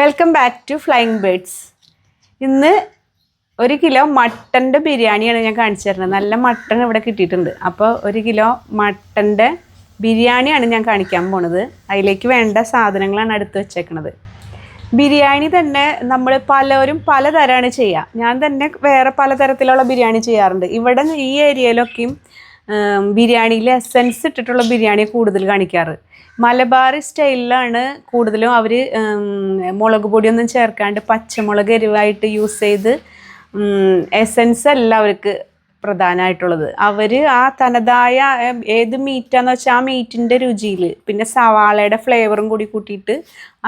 Welcome back to flying birds ഇന്ന് ഒരു kilo മട്ടന്റെ ബിരിയാണിയാണ് ഞാൻ കാണിച്ചു തരുന്നത്. നല്ല മട്ടൺ ഇവിടെ കിട്ടിയിട്ടുണ്ട്. അപ്പോൾ ഒരു കിലോ മട്ടന്റെ ബിരിയാണിയാണ് ഞാൻ കാണിക്കാൻ പോണത്. അതിലേക്ക് വേണ്ട സാധനങ്ങളാണ് എടുത്ത് വെച്ചേക്കണത്. ബിരിയാണി തന്നെ നമ്മൾ പലരും പലതരമാണ് ചെയ്യുക. ഞാൻ തന്നെ വേറെ പലതരത്തിലുള്ള ബിരിയാണി ചെയ്യാറുണ്ട്. ഇവിടെ ഈ ഏരിയയിലൊക്കെയും ബിരിയാണിയിൽ എസെൻസ് ഇട്ടിട്ടുള്ള ബിരിയാണി കൂടുതൽ കാണിക്കാറ്. മലബാറി സ്റ്റൈലിലാണ് കൂടുതലും അവർ മുളക് പൊടിയൊന്നും ചേർക്കാണ്ട് പച്ചമുളക് എരിവായിട്ട് യൂസ് ചെയ്ത് എസൻസ് അല്ല അവർക്ക് പ്രധാനമായിട്ടുള്ളത് അവർ ആ തനതായ ഏത് മീറ്റാന്ന് വെച്ചാൽ ആ മീറ്റിന്റെ രുചിയിൽ പിന്നെ സവാളയുടെ ഫ്ലേവറും കൂടി കൂട്ടിയിട്ട്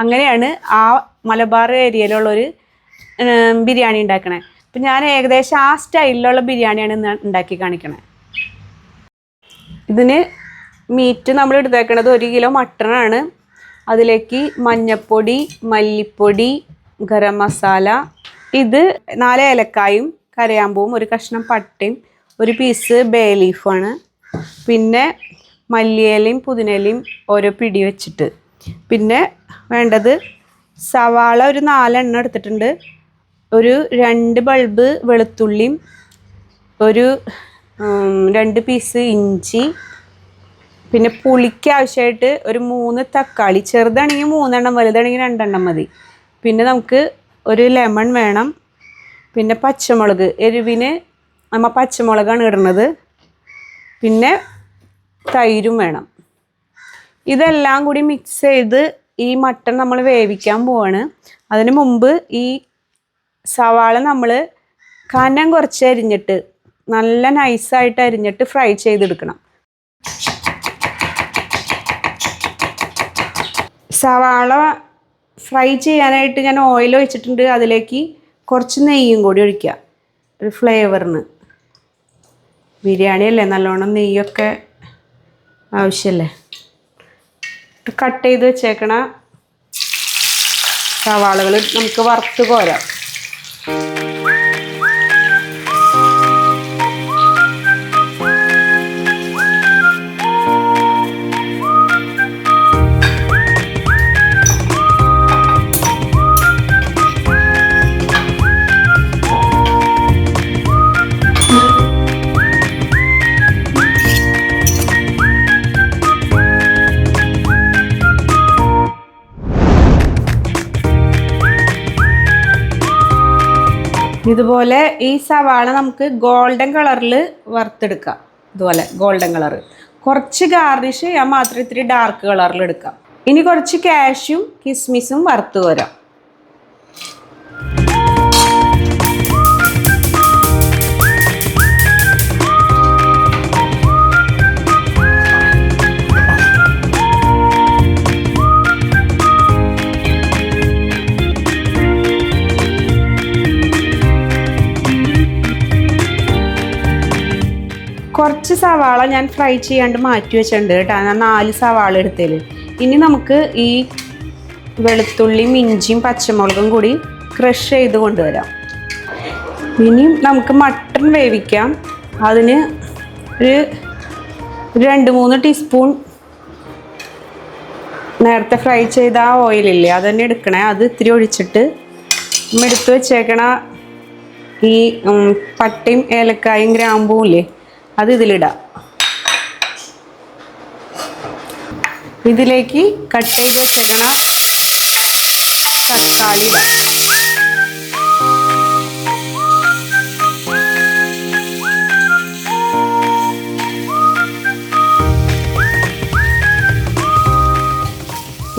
അങ്ങനെയാണ് ആ മലബാർ ഏരിയയിലുള്ളൊരു ബിരിയാണി ഉണ്ടാക്കണേ. അപ്പം ഞാൻ ഏകദേശം ആ സ്റ്റൈലിലുള്ള ബിരിയാണിയാണ് ഉണ്ടാക്കി കാണിക്കണേ. ഇതിന് മീറ്റ് നമ്മൾ എടുത്തേക്കണത് ഒരു കിലോ മട്ടണാണ് അതിലേക്ക് മഞ്ഞപ്പൊടി മല്ലിപ്പൊടി ഗരം മസാല ഇത് നാല് ഏലക്കായും കരയാമ്പൂവും ഒരു കഷ്ണം പട്ടയും ഒരു പീസ് ബേ ലീഫാണ് പിന്നെ മല്ലിയിലയും പുതിനയിലയും ഓരോ പിടി വെച്ചിട്ട്. പിന്നെ വേണ്ടത് സവാള ഒരു നാലെണ്ണം എടുത്തിട്ടുണ്ട്. ഒരു രണ്ട് ബൾബ് വെളുത്തുള്ളിയും ഒരു രണ്ട് പീസ് ഇഞ്ചി പിന്നെ പുളിക്ക് ആവശ്യമായിട്ട് ഒരു മൂന്ന് തക്കാളി. ചെറുതാണെങ്കിൽ മൂന്നെണ്ണം വലുതാണെങ്കിൽ രണ്ടെണ്ണം മതി. പിന്നെ നമുക്ക് ഒരു ലെമൺ വേണം. പിന്നെ പച്ചമുളക് എരിവിന് നമ്മ പച്ചമുളകാണ് ഇടുന്നത്. പിന്നെ തൈരും വേണം. ഇതെല്ലാം കൂടി മിക്സ് ചെയ്ത് ഈ മട്ടൺ നമ്മൾ വേവിക്കാൻ പോവാണ്. അതിന് മുമ്പ് ഈ സവാള നമ്മൾ കനം കുറച്ച് അരിഞ്ഞിട്ട് നല്ല നൈസായിട്ട് അരിഞ്ഞിട്ട് ഫ്രൈ ചെയ്തെടുക്കണം. സവാള ഫ്രൈ ചെയ്യാനായിട്ട് ഞാൻ ഓയിൽ ഒഴിച്ചിട്ടുണ്ട് അതിലേക്ക് കുറച്ച് നെയ്യും കൂടി ഒഴിക്കുക. ഒരു ഫ്ലേവറിന് ബിരിയാണി അല്ലേ നല്ലോണം നെയ്യൊക്കെ ആവശ്യമല്ലേ കട്ട് ചെയ്ത് വെച്ചേക്കണ സവാളകൾ നമുക്ക് വറുത്ത് കോരാം. ഇതുപോലെ ഈ സവാള നമുക്ക് ഗോൾഡൻ കളറിൽ വറുത്തെടുക്കാം. ഇതുപോലെ ഗോൾഡൻ കളർ കുറച്ച് ഗാർണിഷ് ചെയ്യാൻ മാത്രം ഇത്തിരി ഡാർക്ക് കളറിൽ എടുക്കാം. ഇനി കുറച്ച് കാഷ്യും കിസ്മിസും വറുത്ത് കോരാം. കുറച്ച് സവാള ഞാൻ ഫ്രൈ ചെയ്യാണ്ട് മാറ്റി വെച്ചിട്ടുണ്ട് കേട്ടോ. ഞാൻ നാല് സവാള എടുത്തതിൽ ഇനി നമുക്ക് ഈ വെളുത്തുള്ളിയും ഇഞ്ചിയും പച്ചമുളകും കൂടി ക്രഷ് ചെയ്ത് കൊണ്ടുവരാം. ഇനി നമുക്ക് മട്ടൺ വേവിക്കാം. അതിന് ഒരു രണ്ട് മൂന്ന് ടീസ്പൂൺ നേരത്തെ ഫ്രൈ ചെയ്ത ആ ഓയിലില്ലേ അത് തന്നെ എടുക്കണേ. അത് ഇത്തിരി ഒഴിച്ചിട്ട് എടുത്ത് വെച്ചേക്കണ ഈ പട്ടയും ഏലക്കായും ഗ്രാമ്പും ഇല്ലേ അത് ഇതിലിടാം. ഇതിലേക്ക് കട്ട് ചെയ്ത് വെച്ചേക്കണ തക്കാളി ഇടാം.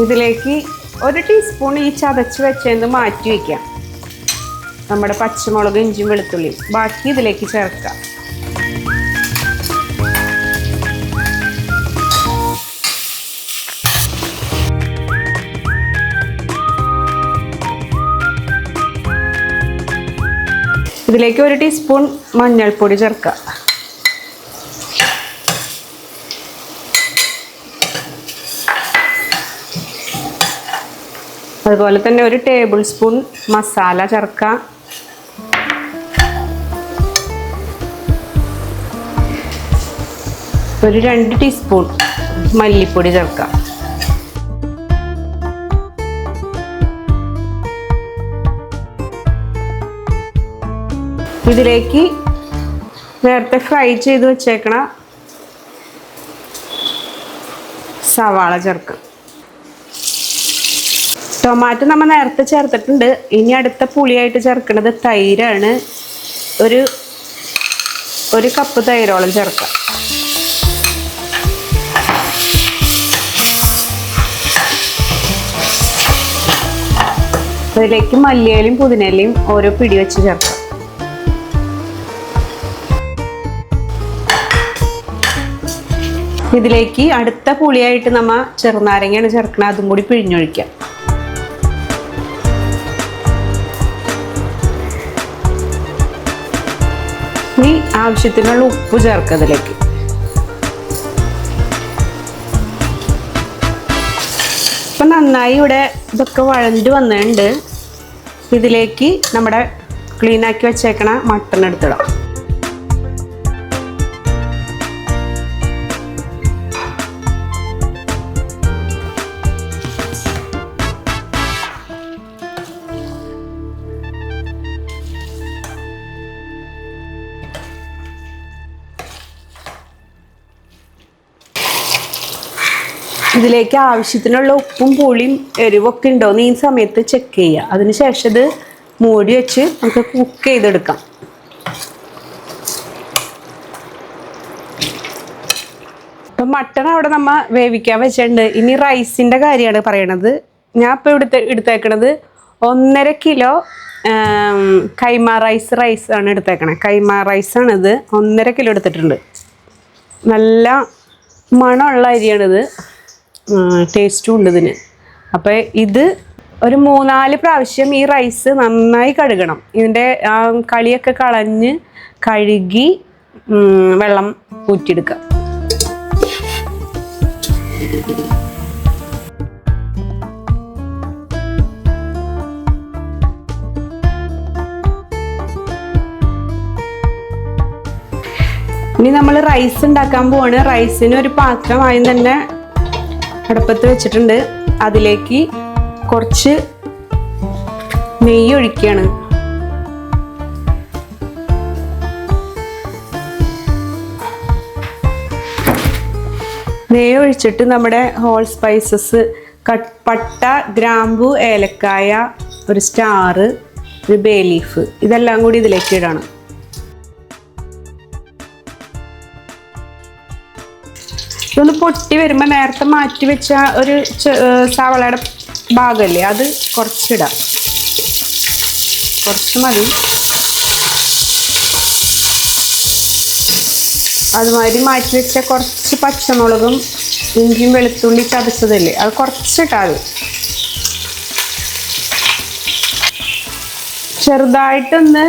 ഇതിലേക്ക് ഒരു ടീസ്പൂൺ ഈ ചതച്ച് വെച്ചതെന്ന് മാറ്റി വയ്ക്കാം നമ്മുടെ പച്ചമുളക് ഇഞ്ചിയും വെളുത്തുള്ളിയും. ബാക്കി ഇതിലേക്ക് ചേർക്കാം. ഇതിലേക്ക് ഒരു ടീസ്പൂൺ മഞ്ഞൾപ്പൊടി ചേർക്കുക. അതുപോലെ തന്നെ ഒരു ടേബിൾ സ്പൂൺ മസാല ചേർക്കുക. ഒരു രണ്ട് ടീസ്പൂൺ മല്ലിപ്പൊടി ചേർക്കാം ഇതിലേക്ക് നേരത്തെ ഫ്രൈ ചെയ്ത് വെച്ചേക്കണ സവാള ചേർക്കാം ടൊമാറ്റോ നമ്മൾ നേരത്തെ ചേർത്തിട്ടുണ്ട്. ഇനി അടുത്ത പുളിയായിട്ട് ചേർക്കുന്നത് തൈരാണ്. ഒരു ഒരു കപ്പ് തൈരോളം ചേർക്കാം അതിലേക്ക് മല്ലിയിലയും പുതിനയിലയും ഓരോ പിടി വെച്ച് ചേർക്കാം ഇതിലേക്ക് അടുത്ത പുളിയായിട്ട് നമ്മൾ ചെറുനാരങ്ങയാണ് ചേർക്കണം അതും കൂടി പിഴിഞ്ഞൊഴിക്കാം. ഇനി ആവശ്യത്തിനുള്ള ഉപ്പ് ചേർക്കുക ഇതിലേക്ക്. ഇപ്പം നന്നായി ഇവിടെ ഇതൊക്കെ വഴണ്ട് വന്നിട്ടുണ്ട്. ഇതിലേക്ക് നമ്മുടെ ക്ലീനാക്കി വെച്ചേക്കണ മട്ടൺ എടുത്തിടാം. ഇതിലേക്ക് ആവശ്യത്തിനുള്ള ഉപ്പും പുളിയും എരിവൊക്കെ ഉണ്ടോയെന്ന് ഈ സമയത്ത് ചെക്ക് ചെയ്യുക. അതിനുശേഷം ഇത് മൂടി വെച്ച് നമുക്ക് കുക്ക് ചെയ്തെടുക്കാം. ഇപ്പം മട്ടൺ അവിടെ നമ്മൾ വേവിക്കാൻ വെച്ചിട്ടുണ്ട്. ഇനി റൈസിന്റെ കാര്യമാണ് പറയണത്. ഞാൻ ഇപ്പോൾ എടുത്ത് എടുത്തേക്കണത് ഒന്നര കിലോ കൈമ റൈസ് റൈസ് ആണ് എടുത്തേക്കണത് കൈമ റൈസാണിത് ഒന്നര കിലോ എടുത്തിട്ടുണ്ട്. നല്ല മണമുള്ള അരിയാണിത്. ടേസ്റ്റും ഉണ്ട് ഇതിന്. അപ്പോൾ ഇത് ഒരു മൂന്നാൽ പ്രാവശ്യം ഈ റൈസ് നന്നായി കഴുകണം ഇതിന്റെ കളിയൊക്കെ കളഞ്ഞ് കഴുകി വെള്ളം ഊറ്റിയെടുക്കുക. ഇനി നമ്മൾ റൈസ് ഉണ്ടാക്കാൻ പോവാണ്. റൈസിന് ഒരു പാത്രം ആദ്യം തന്നെ അടുപ്പത്ത് വെച്ചിട്ടുണ്ട്. അതിലേക്ക് കുറച്ച് നെയ്യ് ഒഴിക്കുകയാണ് നെയ്യ് ഒഴിച്ചിട്ട് നമ്മുടെ ഹോൾ സ്പൈസസ് പട്ട ഗ്രാമ്പു ഏലക്കായ ഒരു സ്റ്റാറ് ഒരു ബേ ലീഫ് ഇതെല്ലാം കൂടി ഇതിലേക്ക് ഇടണം. ഇതൊന്ന് പൊട്ടി വരുമ്പോൾ നേരത്തെ മാറ്റി വെച്ച ഒരു സവളയുടെ ഭാഗമല്ലേ അത് കുറച്ചിടാം. കുറച്ച് മതി. അതുമാതിരി മാറ്റി വെച്ച കുറച്ച് പച്ചമുളകും ഇഞ്ചിയും വെളുത്തുള്ളി ചതച്ചതല്ലേ അത് കുറച്ചിട്ടാൽ ചെറുതായിട്ടൊന്ന്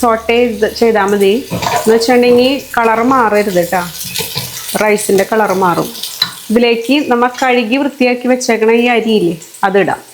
സോട്ടേ ചെയ്താൽ മതി. എന്ന് വെച്ചിട്ടുണ്ടെങ്കിൽ കളർ മാറരുത് കേട്ടോ. റൈസിന്റെ കളർ മാറും. ഇതിലേക്ക് നമ്മൾ കഴുകി വൃത്തിയാക്കി വെച്ചേക്കണ ഈ അരിയില്ലേ അതിടാം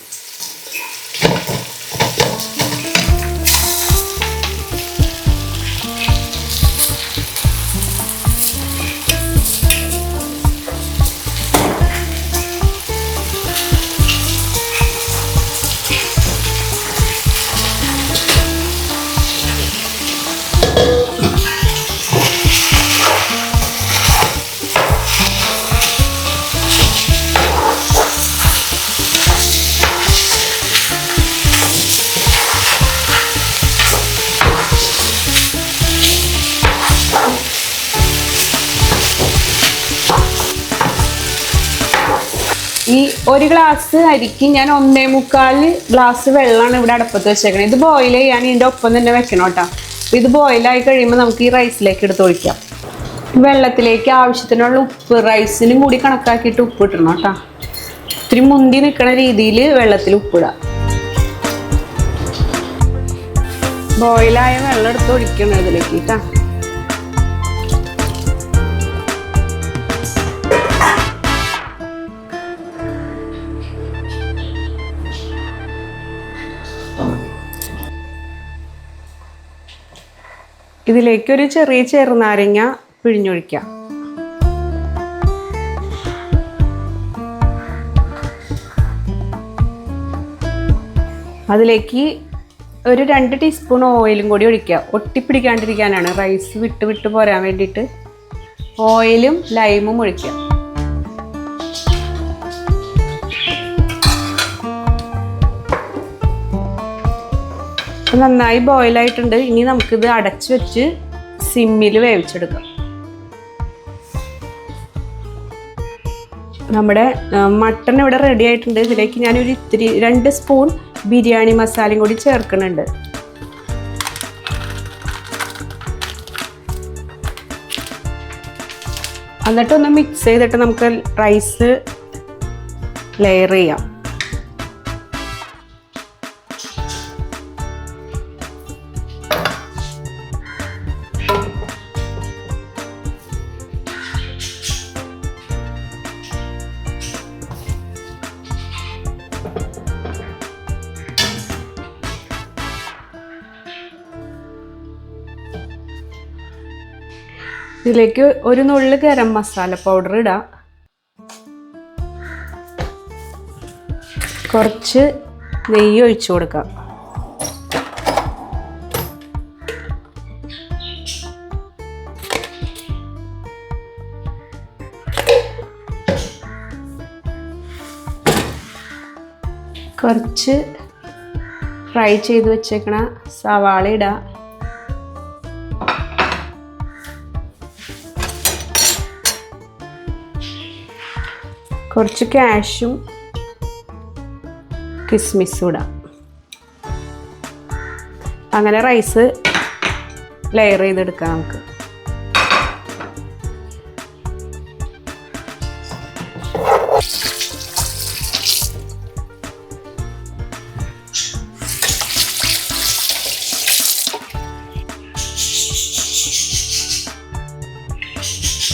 ഈ ഒരു ഗ്ലാസ് അരിക്ക് ഞാൻ ഒന്നേ മുക്കാൽ ഗ്ലാസ് വെള്ളമാണ് ഇവിടെ അടുപ്പത്ത് വെച്ചേക്കണത് ഇത് ബോയിൽ ചെയ്യാൻ ഇതിന്റെ ഒപ്പം തന്നെ വെക്കണം കേട്ടോ. ഇത് ബോയിലായി കഴിയുമ്പോൾ നമുക്ക് ഈ റൈസിലേക്ക് എടുത്ത് ഒഴിക്കാം. വെള്ളത്തിലേക്ക് ആവശ്യത്തിനുള്ള ഉപ്പ് റൈസിനും കൂടി കണക്കാക്കിയിട്ട് ഉപ്പ് ഇട്ടണം കേട്ടോ. ഇത്തിരി മുന്തി നിൽക്കുന്ന രീതിയിൽ വെള്ളത്തിൽ ഉപ്പിടാം ബോയിലായ വെള്ളം എടുത്ത് ഒഴിക്കണം ഇതിലേക്ക് കേട്ടോ. ഇതിലേക്ക് ഒരു ചെറിയ ചെറുനാരങ്ങ പിഴിഞ്ഞൊഴിക്കാം. അതിലേക്ക് ഒരു രണ്ട് ടീസ്പൂൺ ഓയിലും കൂടി ഒഴിക്കുക. ഒട്ടിപ്പിടിക്കാണ്ടിരിക്കാനാണ്. റൈസ് വിട്ട് വിട്ട് പോരാൻ വേണ്ടിയിട്ട് ഓയിലും ലൈമും ഒഴിക്കുക. ഇപ്പൊ നന്നായി ബോയിലായിട്ടുണ്ട് ഇനി നമുക്കിത് അടച്ചു വെച്ച് സിമ്മിൽ വേവിച്ചെടുക്കാം. നമ്മുടെ മട്ടൺ ഇവിടെ റെഡി ആയിട്ടുണ്ട്. ഇതിലേക്ക് ഞാനൊരു ഇത്തിരി രണ്ട് സ്പൂൺ ബിരിയാണി മസാലയും കൂടി ചേർക്കുന്നുണ്ട്. എന്നിട്ടൊന്ന് മിക്സ് ചെയ്തിട്ട് നമുക്ക് റൈസ് ലെയർ ചെയ്യാം. ഇതിലേക്ക് ഒരു നുള്ളു ഗരം മസാല പൗഡർ ഇടാം. കുറച്ച് നെയ്യ് ഒഴിച്ചു കൊടുക്കാം. കുറച്ച് ഫ്രൈ ചെയ്ത് വെച്ചേക്കണ സവാള ഇടാം. കുറച്ച് ക്യാഷും കിസ്മിസും ഇടാം. അങ്ങനെ റൈസ് ലെയർ ചെയ്തെടുക്കാം നമുക്ക്.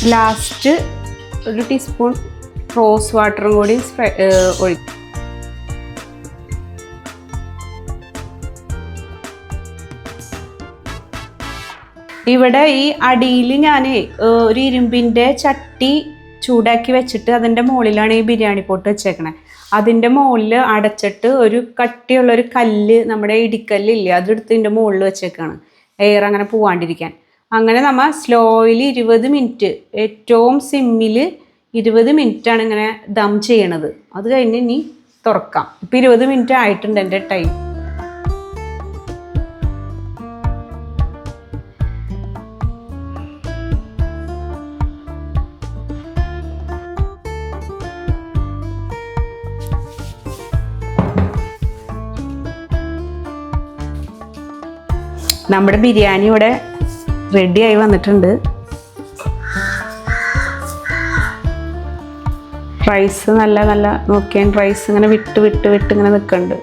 ലാസ്റ്റ് ഒരു ടീസ്പൂൺ റോസ് വാട്ടറും കൂടി ഒഴിക്കും ഇവിടെ ഈ അടിയിൽ ഞാൻ ഒരു ഇരുമ്പിന്റെ ചട്ടി ചൂടാക്കി വെച്ചിട്ട് അതിന്റെ മുകളിലാണ് ഈ ബിരിയാണി പോട്ട് വെച്ചേക്കണേ. അതിന്റെ മുകളിൽ അടച്ചിട്ട് ഒരു കട്ടിയുള്ള ഒരു കല്ല് നമ്മുടെ ഇടിക്കല്ലില്ലേ അതെടുത്ത് ഇതിന്റെ മുകളിൽ വെച്ചേക്കാണ്. എയർ അങ്ങനെ പോവാണ്ടിരിക്കാൻ. അങ്ങനെ നമ്മൾ സ്ലോയിൽ ഇരുപത് മിനിറ്റ് ഏറ്റവും സിമ്മിൽ ഇരുപത് മിനിറ്റാണ് ഇങ്ങനെ ദം ചെയ്യണത്. അത് കഴിഞ്ഞ് ഇനി തുറക്കാം. ഇപ്പം ഇരുപത് മിനിറ്റ് ആയിട്ടുണ്ട് എന്റെ ടൈം നമ്മുടെ ബിരിയാണി ഇവിടെ റെഡിയായി വന്നിട്ടുണ്ട്. റൈസ് നല്ല നല്ല നോക്കിയാൽ റൈസ് ഇങ്ങനെ വിട്ട് വിട്ട് വിട്ട് ഇങ്ങനെ നിൽക്കുന്നുണ്ട്.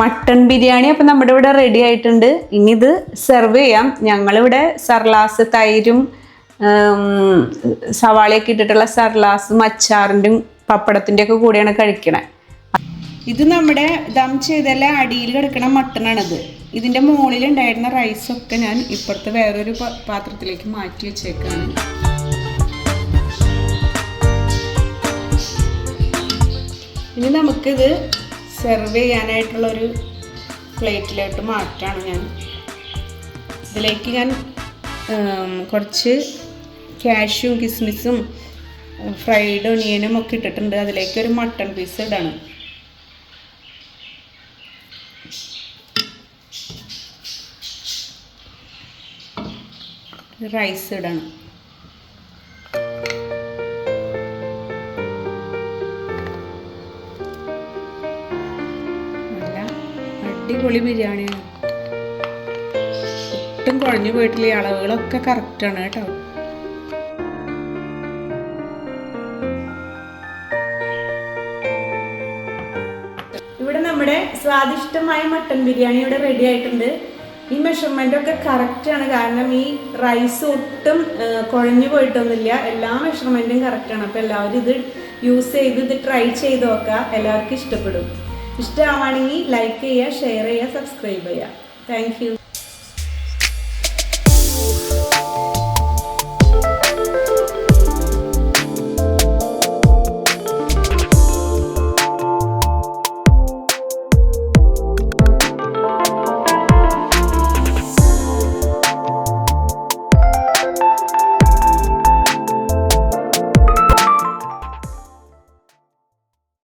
മട്ടൺ ബിരിയാണി അപ്പം നമ്മുടെ ഇവിടെ റെഡി ആയിട്ടുണ്ട്. ഇനി ഇത് സെർവ് ചെയ്യാം. ഞങ്ങളിവിടെ സർലാസ് തൈരും സവാളയൊക്കെ ഇട്ടിട്ടുള്ള സർലാസും അച്ചാറിന്റെയും പപ്പടത്തിന്റെയൊക്കെ കൂടെയാണ് കഴിക്കണേ. ഇത് നമ്മുടെ ദം ചെയ്തല്ല അടിയിൽ കിടക്കണ മട്ടണാണത് ഇതിന്റെ മുകളിൽ ഉണ്ടായിരുന്ന റൈസൊക്കെ ഞാൻ ഇപ്പുറത്ത് വേറൊരു പാത്രത്തിലേക്ക് മാറ്റി വെച്ചേക്കാണ്. ഇനി നമുക്കിത് സെർവ് ചെയ്യാനായിട്ടുള്ള ഒരു പ്ലേറ്റിലോട്ട് മാറ്റാണ് ഞാൻ. ഇതിലേക്ക് ഞാൻ കുറച്ച് കാഷ്യും കിസ്മിസും ഫ്രൈഡ് ഒണിയനും ഒക്കെ ഇട്ടിട്ടുണ്ട്. അതിലേക്ക് ഒരു മട്ടൺ പീസ് ഇടണം. റൈസ് ഇടണം. നല്ല അടിപൊളി ബിരിയാണിയാണ്. ഒട്ടും കുഴഞ്ഞു പോയിട്ടില്ല ഈ അളവുകളൊക്കെ കറക്റ്റാണ് കേട്ടോ. ഇവിടെ നമ്മുടെ സ്വാദിഷ്ടമായ മട്ടൻ ബിരിയാണി ഇവിടെ റെഡി ആയിട്ടുണ്ട്. ഈ മെഷർമെന്റ് ഒക്കെ കറക്റ്റ് ആണ്. കാരണം ഈ റൈസ് ഒട്ടും കുഴഞ്ഞു പോയിട്ടൊന്നുമില്ല. എല്ലാ മെഷർമെന്റും കറക്റ്റാണ് അപ്പോൾ എല്ലാവരും ഇത് യൂസ് ചെയ്ത് ഇത് ട്രൈ ചെയ്ത് നോക്കുക എല്ലാവർക്കും ഇഷ്ടപ്പെടും. ഇഷ്ടമാണെങ്കിൽ ലൈക്ക് ചെയ്യുക ഷെയർ ചെയ്യുക സബ്സ്ക്രൈബ് ചെയ്യുക. താങ്ക്